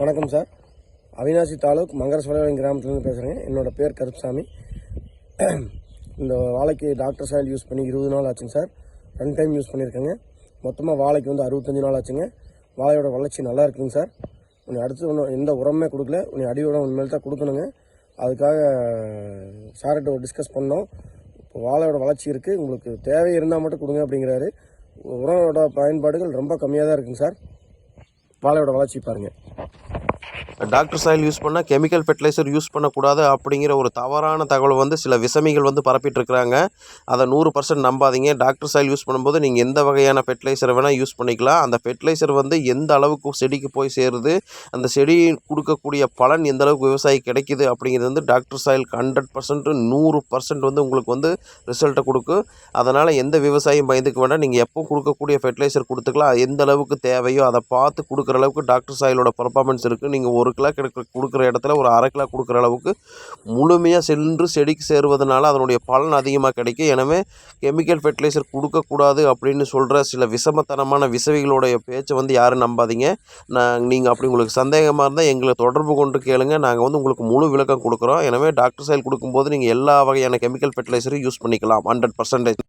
வணக்கம் சார். அவினாசி தாலுக் மங்கரசோழவன் கிராமத்துலேருந்து பேசுகிறேங்க என்னோட பேர் கருப்சாமி இந்த வாழைக்கு டாக்டர் சாயில் யூஸ் பண்ணி இருபது நாள் ஆச்சுங்க சார். ரெண்டு டைம் யூஸ் பண்ணியிருக்கேங்க மொத்தமாக வாழைக்கு வந்து அறுபத்தஞ்சு நாள் ஆச்சுங்க. வாழையோட வளர்ச்சி நல்லா இருக்குங்க சார். உன்னை அடுத்து ஒன்றும் எந்த உரமே கொடுக்கல. உன்னை அடியோட உண்மையில தான் கொடுக்கணுங்க. அதுக்காக சார்கிட்ட டிஸ்கஸ் பண்ணோம். இப்போ வாழையோட வளர்ச்சி இருக்குது உங்களுக்கு தேவை இருந்தால் மட்டும் கொடுங்க அப்படிங்கிறாரு. உரமோட பயன்பாடுகள் ரொம்ப கம்மியாக தான் இருக்குங்க சார். வாழையோட வளர்ச்சி பாருங்கள் டாக்டர் சாயில் யூஸ் பண்ணால் கெமிக்கல் ஃபெர்டிலைசர் யூஸ் பண்ணக்கூடாது அப்படிங்கிற ஒரு தவறான தகவல் வந்து சில விசமிகள் வந்து பரப்பிட்டு இருக்கிறாங்க அதை நூறு பர்சன்ட் நம்பாதீங்க. டாக்டர் சாயில் யூஸ் பண்ணும்போது நீங்கள் எந்த வகையான ஃபெர்டிலைசர் வேணால் யூஸ் பண்ணிக்கலாம். அந்த ஃபெர்டிலைசர் வந்து எந்த அளவுக்கு செடிக்கு போய் சேருது அந்த செடி கொடுக்கக்கூடிய பலன் எந்த அளவுக்கு விவசாயி கிடைக்குது அப்படிங்கிறது வந்து டாக்டர் சாயில் ஹண்ட்ரட் பர்சன்ட் நூறு பர்சன்ட் வந்து உங்களுக்கு வந்து ரிசல்ட்டை கொடுக்கும். அதனால் எந்த விவசாயம் பயந்துக்க வேண்டாம். நீங்கள் எப்போ கொடுக்கக்கூடிய ஃபெர்டிலைசர் கொடுத்துக்கலாம். எந்த அளவுக்கு தேவையோ அதை பார்த்து கொடுக்குற அளவுக்கு டாக்டர் சாயிலோட பர்ஃபார்மன்ஸ் இருக்குது நீங்கள் ஒரு ஒரு கிலோ கிடைக்க கொடுக்குற இடத்துல ஒரு அரை கிலோ கொடுக்குற அளவுக்கு முழுமையாக சென்று செடிக்கு சேருவதனால அதனுடைய பலன் அதிகமாக கிடைக்கும். எனவே கெமிக்கல் ஃபெர்டிலைசர் கொடுக்கக்கூடாது அப்படின்னு சொல்கிற சில விஷமத்தனமான விசவிகளுடைய பேச்சை வந்து யாரும் நம்பாதீங்க. நான் நீங்கள் அப்படி உங்களுக்கு சந்தேகமாக இருந்தால் எங்களை தொடர்பு கொண்டு கேளுங்க. நாங்கள் வந்து உங்களுக்கு முழு விளக்கம் கொடுக்குறோம். எனவே டாக்டர் சைல் கொடுக்கும்போது நீங்கள் எல்லா வகையான கெமிக்கல் ஃபெர்டிலைசரும் யூஸ் பண்ணிக்கலாம். Hundred percentage.